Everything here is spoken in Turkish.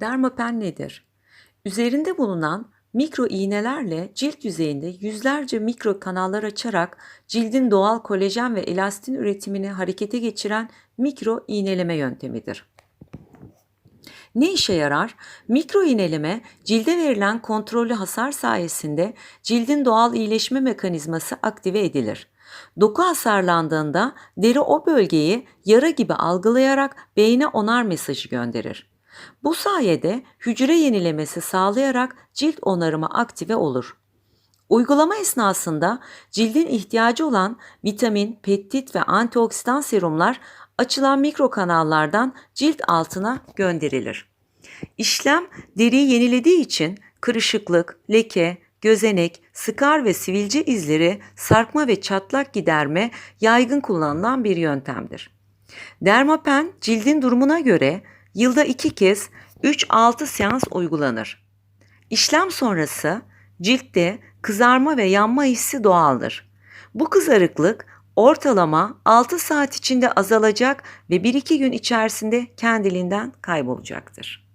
Dermapen nedir? Üzerinde bulunan mikro iğnelerle cilt yüzeyinde yüzlerce mikro kanallar açarak cildin doğal kolajen ve elastin üretimini harekete geçiren mikro iğneleme yöntemidir. Ne işe yarar? Mikro iğneleme cilde verilen kontrollü hasar sayesinde cildin doğal iyileşme mekanizması aktive edilir. Doku hasarlandığında deri o bölgeyi yara gibi algılayarak beyne onar mesajı gönderir. Bu sayede hücre yenilemesi sağlayarak cilt onarımı aktive olur. Uygulama esnasında cildin ihtiyacı olan vitamin, peptit ve antioksidan serumlar açılan mikro kanallardan cilt altına gönderilir. İşlem deriyi yenilediği için kırışıklık, leke, gözenek, sıkar ve sivilce izleri, sarkma ve çatlak giderme yaygın kullanılan bir yöntemdir. Dermapen cildin durumuna göre yılda iki kez 3-6 seans uygulanır. İşlem sonrası ciltte kızarma ve yanma hissi doğaldır. Bu kızarıklık ortalama 6 saat içinde azalacak ve 1-2 gün içerisinde kendiliğinden kaybolacaktır.